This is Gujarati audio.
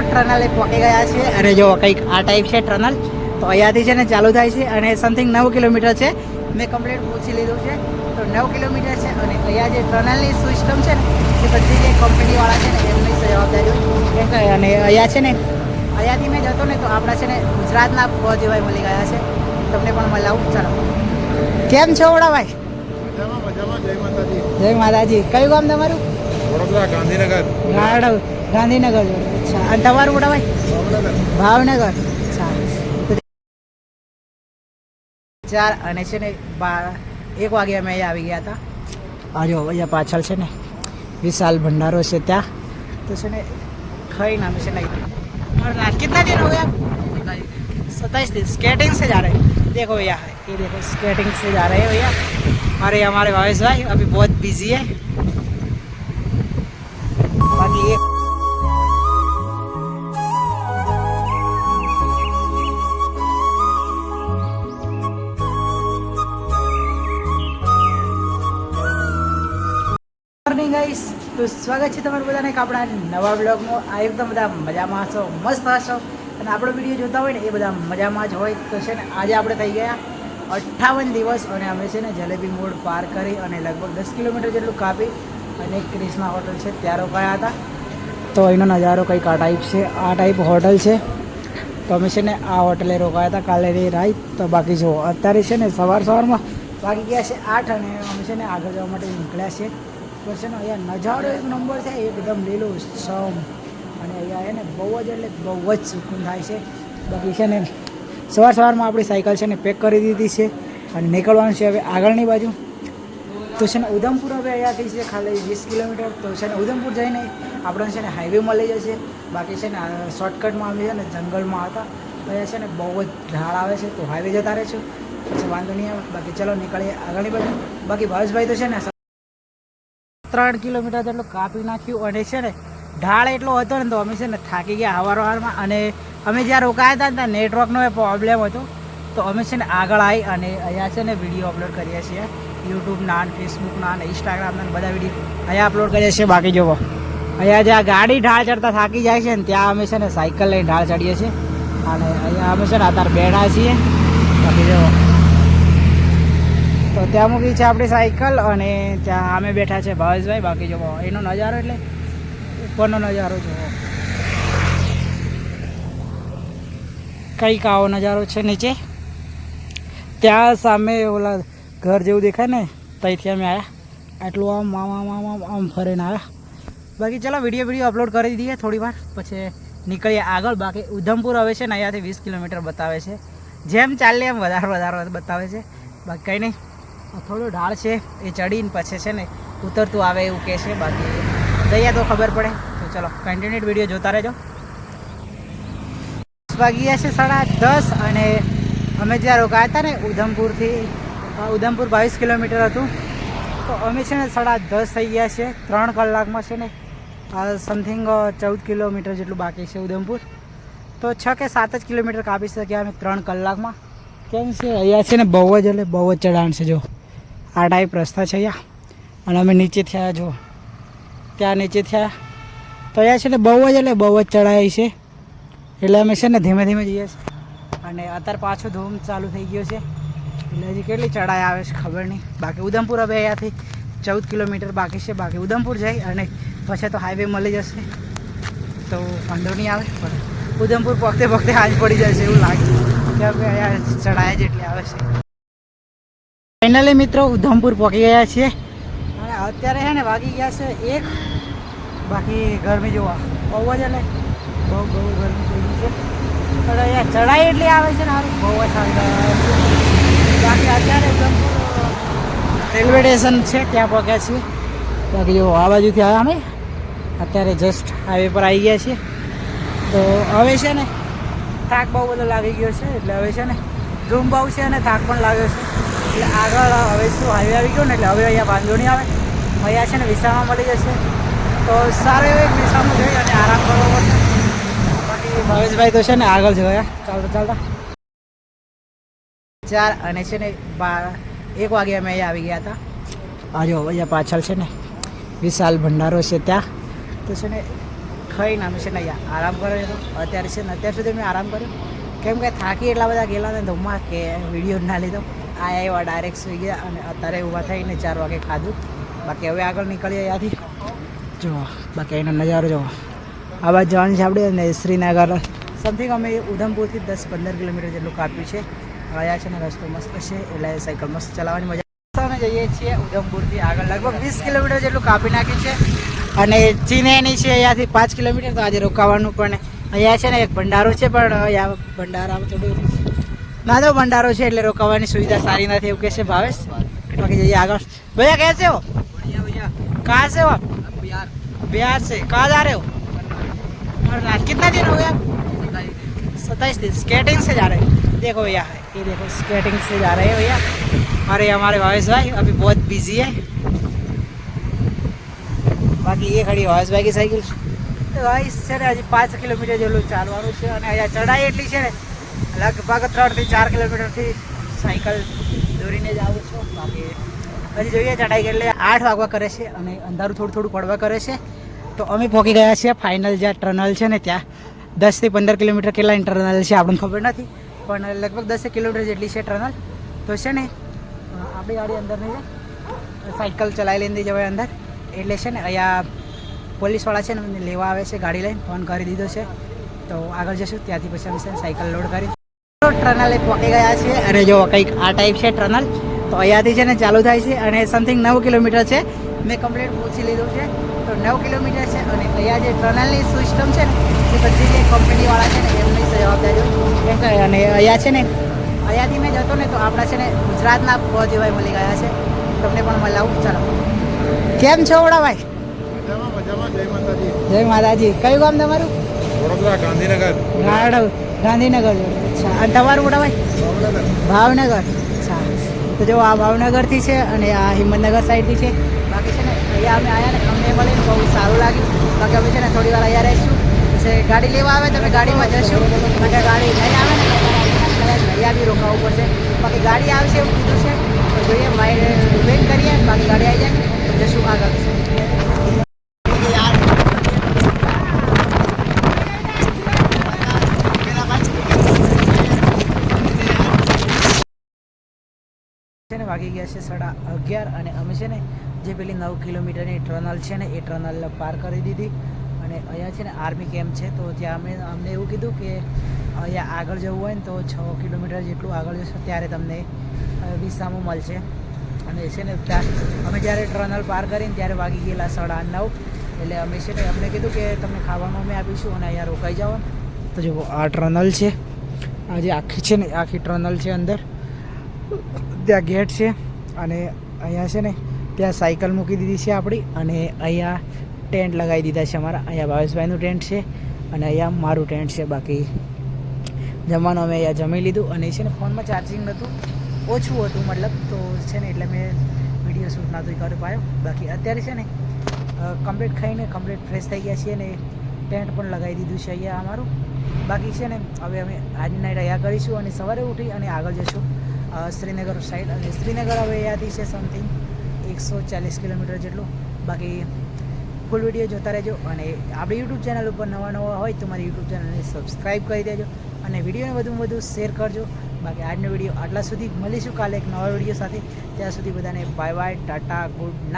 ટનલે પહોંચી ગયા છે. અને જો કંઈક આ ટાઈપ છે ટનલ તો અહીંયાથી છે ને ચાલુ થાય છે અને સમથિંગ નવ કિલોમીટર છે. મેં કમ્પ્લીટ પૂછી લીધું છે. તો નવ કિલોમીટર છે અને અહીંયા જે ટનલની સિસ્ટમ છે ને એ બધી જે કંપનીવાળા છે ને એમની જવાબદારી. કેમ કે અને અહીંયા છે ને અહીંયાથી મેં જતો ને તો આપણા છે ને ગુજરાતના જેવાય મળી ગયા છે. તમને પણ મળાવું. ચાલો. કેમ છો મજામાં મજામાં. જય માતાજી. જય માતાજી. કયું ગામ તમારું? વડોદરા ગાંધીનગર ગાઢવ ગાંધીનગર જોડે અચ્છા અને તમારું ઓડાભાઈ ભાવનગર ભાવનગર અચ્છા તો ચાર અને છે ને બાર એક વાગે અમે અહીંયા આવી ગયા હતા આ જો અહીંયા પાછળ છે ને વિશાલ ભંડારો છે ત્યાં તો છે ને ખાઈ નામ છે નહીં और रात कितना दिन हो गया सत्ताईस दिन स्केटिंग से जा रहे हैं देखो भैया ये देखो स्केटिंग से जा रहे हैं भैया और ये हमारे भावेश भाई अभी बहुत बिजी है ખાલી સ્વાગત છે તમારું બધાને આપણા નવા બ્લોગમાં આ એકદમ બધા મજામાં હશો મસ્ત હશો અને આપણો વીડિયો જોતા હોય ને એ બધા મજામાં જ હોય. તો છે ને, આજે આપણે થઈ ગયા અઠ્ઠાવન દિવસ અને અમે છે ને જલેબી મોડ પાર કરી અને લગભગ દસ કિલોમીટર જેટલું કાપી અને ક્રિષ્ના હોટલ છે ત્યાં રોકાયા હતા. તો અહીંનો નજારો કંઈક આ ટાઈપ છે, આ ટાઈપ હોટલ છે. તો અમે છે ને આ હોટલે રોકાયા હતા કાલે રાઈટ તો બાકી જુઓ અત્યારે છે ને સવાર સવારમાં વાગી ગયા છે આઠ અને અમે છે ને આગળ જવા માટે નીકળ્યા છે તો છે ને અહીંયા નજારો એક નંબર છે, એકદમ લીલો, સમ. અને અહીંયા એને બહુ જ એટલે બહુ જ સુકૂન થાય છે. બાકી છે ને સવાર સવારમાં આપણી સાયકલ છે ને પેક કરી દીધી છે અને નીકળવાનું છે હવે આગળની બાજુ. તો છે ને ઉધમપુર હવે અહીંયાથી છે ખાલી વીસ કિલોમીટર તો છે ને ઉધમપુર જઈને આપણને છે ને હાઈવે મળી જશે બાકી છે ને શોર્ટકટમાં અમે છે ને જંગલમાં હતા અહીંયા છે ને બહુ જ ઢાળ આવે છે તો હાઈવે જતા રહેશું પછી વાંધો નહીં આવે બાકી ચલો નીકળીએ આગળની બાજુ બાકી ભાવેશભાઈ તો છે ને ત્રણ કિલોમીટર જેટલું કાપી નાખ્યું અને છે ને ઢાળ એટલો હતો ને તો અમે છે ને થાકી ગયા હવારવારમાં અને અમે જ્યાં રોકાયા હતા ને ત્યાં નેટવર્કનો પ્રોબ્લેમ હતો તો અમે છે ને આગળ આવી અને અહીંયા છે ને વીડિયો અપલોડ કરીએ છીએ યુટ્યુબના ને ફેસબુકના ને ઇન્સ્ટાગ્રામના બધા વીડિયો અહીંયા અપલોડ કરીએ છીએ. બાકી જોવો. અહીંયા જ્યાં ગાડી ઢાળ ચડતા થાકી જાય છે ને, ત્યાં અમે છે ને સાયકલ લઈને ઢાળ ચડીએ છીએ. અને અહીંયા અમે છે ને અત્યારે બેઠા છીએ. બાકી જોવો. તો ત્યાં મૂકી છે આપણી સાયકલ અને ત્યાં અમે બેઠા છે ભાવેશભાઈ. બાકી જોવો. એનો નજારો એટલે ઉપરનો નજારો જોવો. કંઈક આવો નજારો છે નીચે. ત્યાં સામે ઓલા ઘર જેવું દેખાય ને ત્યાંથી અમે આવ્યા આટલું આમ આમ આમ આમ આમ આમ ફરીને આવ્યા બાકી ચલો વીડિયો વીડિયો અપલોડ કરી દઈએ થોડી વાર પછી નીકળીએ આગળ. બાકી ઉધમપુર હવે છે ને, અહીંયાથી વીસ કિલોમીટર બતાવે છે. જેમ ચાલે એમ વધારે વધારે બતાવે છે. બાકી કંઈ નહીં. થોડો ઢાળ છે, એ ચડીને પછી છે ને, ઉતરતું આવે એવું કહે છે. બાકી દઈએ તો ખબર પડે. તો ચલો કન્ટિન્યુટ વીડિયો જોતા રહેજો. વાગ્યા છે સાડા દસ અને અમે જ્યાં રોકાયા હતા ને, ઉધમપુરથી ઉધમપુર બાવીસ કિલોમીટર હતું. તો અમે છે ને સાડા દસ થઈ ગયા છે. ત્રણ કલાકમાં છે ને સમથિંગ ચૌદ કિલોમીટર જેટલું બાકી છે ઉધમપુર. તો છ કે સાત જ કિલોમીટર કાપી શક્યા અમે ત્રણ કલાકમાં. કેમ છે? અહીંયા છે ને બહુ જ એટલે બહુ જ ચઢાણ છે, જો. આ ટાઈપ રસ્તા છે અહીંયા. અને અમે નીચે થયા, જો. ત્યાં નીચે થયા. તો અહીંયા છે ને બહુ જ એટલે બહુ જ ચઢાઈ છે. એટલે અમે છે ને ધીમે ધીમે જઈએ છીએ. અને અત્યારે પાછો ધૂમ ચાલુ થઈ ગયો છે. એટલે હજી કેટલી ચઢાઈ આવે છે ખબર નહીં. બાકી ઉધમપુર હવે અહીંયાથી ચૌદ કિલોમીટર બાકી છે. બાકી ઉધમપુર જાય અને પછી તો હાઈવે મળી જશે. તો વાંધો નહીં આવે, પણ ઉધમપુર પગતે પગતે હાજ પડી જશે એવું લાગે. કે હવે અહીંયા ચઢાયા જેટલી આવે છે. ફાઇનલી મિત્રો, ઉધમપુર પહોંચી ગયા છીએ. અને અત્યારે છે ને વાગી ગયા છે એક. બાકી ગરમી જોવા, બહુ જ એટલે બહુ બહુ ગરમી થઈ ગઈ છે. પણ અહીંયા ચઢાઈ એટલી આવે છે ને બહુ જ સારી બાકી અત્યારે રેલવે સ્ટેશન છે, ત્યાં પહોંચ્યા છીએ. બાકી જો આ બાજુથી આવ્યા અમે, અત્યારે જસ્ટ હાઈવે પર આવી ગયા છીએ. તો હવે છે ને, થાક બહુ બધો લાગી ગયો છે, એટલે હવે છે ને ધૂમ બહુ છે અને થાક પણ લાગ્યો છે. એટલે આગળ હવે શું હાઈવે આવી ગયો ને, એટલે હવે અહીંયા વાંધો નહીં આવે. અહીંયા છે ને વિસામાં મળી જશે. તો સારો એવો એક વિસામાં જઈ અને આરામ કરવો પડશે. બાકી ભાવેશભાઈ તો છે ને આગળ જોયા ચાલતા ચાલતા. ચાર અને છે ને બાર, એક વાગે અમે અહીંયા આવી ગયા હતા. આ જો, અહીંયા પાછળ છે ને વિશાલ ભંડારો છે ત્યાં. તો છે ને ખાઈ નામે છે ને અહીંયા આરામ કર્યો અત્યારે છે ને અત્યાર સુધી મેં આરામ કર્યો. કેમ કે થાકી એટલા બધા ગયેલા ને ધમા કે વીડિયો ના લીધો. આ એવા ડાયરેક્ટ સુઈ ગયા અને અત્યારે ઊભા થઈને ચાર વાગે ખાધું. બાકી હવે આગળ નીકળીએ અહીંયાથી. જુઓ બાકી એનો નજારો જુઓ આ બાજુ જવાનું છે આપણે શ્રીનગર. સમથિંગ અમે ઉધમપુરથી દસ પંદર કિલોમીટર જેટલું કાપ્યું છે. ગયા છે ને રસ્તો મસ્ત છે એટલે સાયકલ મસ્ત ચલાવવાની મજા અમે જઈએ છીએ ઉધમપુરથી આગળ લગભગ વીસ કિલોમીટર જેટલું કાપી નાખ્યું છે અને ચીનેની છે અહીંયાથી પાંચ કિલોમીટર તો આજે રોકાવાનું પણ અહીંયા છે ને એક ભંડારો છે પણ અહીંયા ભંડારામાં થોડું નાનો ભંડારો છે એટલે રોકાવાની સુવિધા સારી નથી એવું કહે છે ભાવેશ બાકી જઈએ આગળ ભૈયા कैसे हो कहाँ से हो आप बिहार से कहाँ जा रहे हो और कितना दिन हो गया सत्ताईस दिन स्केटिंग से जा रहे हैं देखो भैया ये देखो स्केटिंग से जा रहे हैं भैया और ये हमारे भावेश भाई अभी बहुत बिजी है બાકી એ ખડી ભાવેશભાઈ की સાયકલ તો ભાઈ છે ને હજી પાંચ કિલોમીટર જેટલું ચાલવાનું છે અને અહીંયા ચડાઈ એટલી છે ને લગભગ ત્રણથી ચાર કિલોમીટરથી સાયકલ દોરીને જ આવું છું બાકી હજી જોઈએ ચડાઈ એટલે આઠ વાગવા કરે છે અને અંધારું થોડું થોડું પડવા કરે છે તો અમે પહોંચી ગયા છીએ ફાઇનલ જ્યાં ટનલ છે ને ત્યાં દસથી પંદર કિલોમીટર કેટલા ટનલ છે આપણને ખબર નથી પણ લગભગ દસેક કિલોમીટર જેટલી છે ટનલ. તો છે ને આપણી ગાડી અંદર નહીં સાયકલ ચલાવી લઈને જવાય અંદર. એટલે છે ને, અહીંયા પોલીસવાળા છે ને લેવા આવે છે ગાડી લઈને, ફોન કરી દીધો છે. તો આગળ જશું, ત્યાંથી પછી અમે છે સાયકલ લોડ કરી. ટનલે પહોંચી ગયા છે. અને જો કંઈક આ ટાઈપ છે ટનલ, તો અહીંયાથી છે ને ચાલુ થાય છે. અને સમથિંગ નવ કિલોમીટર છે. મેં કમ્પ્લીટ પૂછી લીધું છે. તો નવ કિલોમીટર છે અને અહીંયા જે ટનલની સિસ્ટમ છે ને એ બધી જે કંપનીવાળા છે ને એમની જવાબદારી કે અને અહીંયા છે ને અહીંયાથી મેં જતો ને તો આપણા છે ને ગુજરાતના પહોંચીભાઈ મળી ગયા છે. તમને પણ મળાવું ચાલો. કેમ છો મજામાં જય માતાજી. કયું ગામ તમારું? વડોદરા ગાંધીનગર. ગાંધીનગર. અચ્છા. અને તમારું વડાભાઈ? ભાવનગર. ભાવનગર. અચ્છા. તો જો આ ભાવનગરથી છે અને આ હિંમતનગર સાઈડથી છે. અહીંયા અમે આવ્યા ને, અમને મળીને બહુ સારું લાગ્યું. બાકી અમે છે ને થોડી વાર અહીંયા રહીશું. પછી ગાડી લેવા આવે તો અમે ગાડીમાં જશું. બાકી ગાડી નહીં આવે ને અહીંયા બી રોકાવવું પડશે. બાકી ગાડી આવશે એવું કીધું છે. તો જોઈએ માઇન્ડ વેઇટ કરીએ, બાકી ગાડી આવી જાય જશું આગળ. વાગી ગયા છે સાડા અગિયાર અને અમે છે ને જે પેલી નવ કિલોમીટરની ટનલ છે ને એ ટર્નલ પાર કરી દીધી. અને અહીંયા છે ને આર્મી કેમ્પ છે, તો ત્યાં અમે, અમને એવું કીધું કે અહીંયા આગળ જવું હોય ને તો છ કિલોમીટર જેટલું આગળ જશો ત્યારે તમને વિસામો મળશે. અને છે ને ત્યાં અમે જ્યારે ટર્નલ પાર કરીને ત્યારે વાગી ગયેલા સાડા નવ, એટલે અમે છે ને અમને કીધું કે તમને ખાવાનું અમે આપીશું અને અહીંયા રોકાઈ જાઓ. તો જો આ ટર્નલ છે. આ જે આખી છે ને, આખી ટર્નલ છે અંદર. ત્યાં ગેટ છે અને અહીંયા છે ને ત્યાં સાયકલ મૂકી દીધી છે આપણી અને અહીંયા ટેન્ટ લગાવી દીધા છે અમારા. અહીંયા ભાવેશભાઈનું ટેન્ટ છે અને અહીંયા મારું ટેન્ટ છે. બાકી જમવાનું અમે અહીંયા જમી લીધું અને છે ને ફોનમાં ચાર્જિંગ નહોતું. ઓછું હતું મતલબ તો છે ને એટલે મેં વીડિયો શૂટ નહોતું કરી પાયો બાકી અત્યારે છે ને કમ્પ્લીટ ખાઈને કમ્પ્લીટ ફ્રેશ થઈ ગયા છીએ ને ટેન્ટ પણ લગાવી દીધું છે અહીંયા અમારું. બાકી છે ને, હવે અમે આજની નાઇટ અહીંયા કરીશું અને સવારે ઉઠી અને આગળ જશું શ્રીનગર સાઈડ અને શ્રીનગર હવે અહીંયાથી છે સમથિંગ એકસો ચાલીસ કિલોમીટર જેટલું. બાકી ફૂલ વીડિયો જોતા રહેજો અને આપણી યુટ્યુબ ચેનલ ઉપર નવા નવા હોય તો મારી યુટ્યુબ ચેનલને સબસ્ક્રાઈબ કરી દેજો અને વિડીયોને વધુમાં વધુ શેર કરજો. બાકી આજનો વીડિયો આટલા સુધી. મળીશું કાલે એક નવા વીડિયો સાથે. ત્યાં સુધી બધાને bye bye tata good night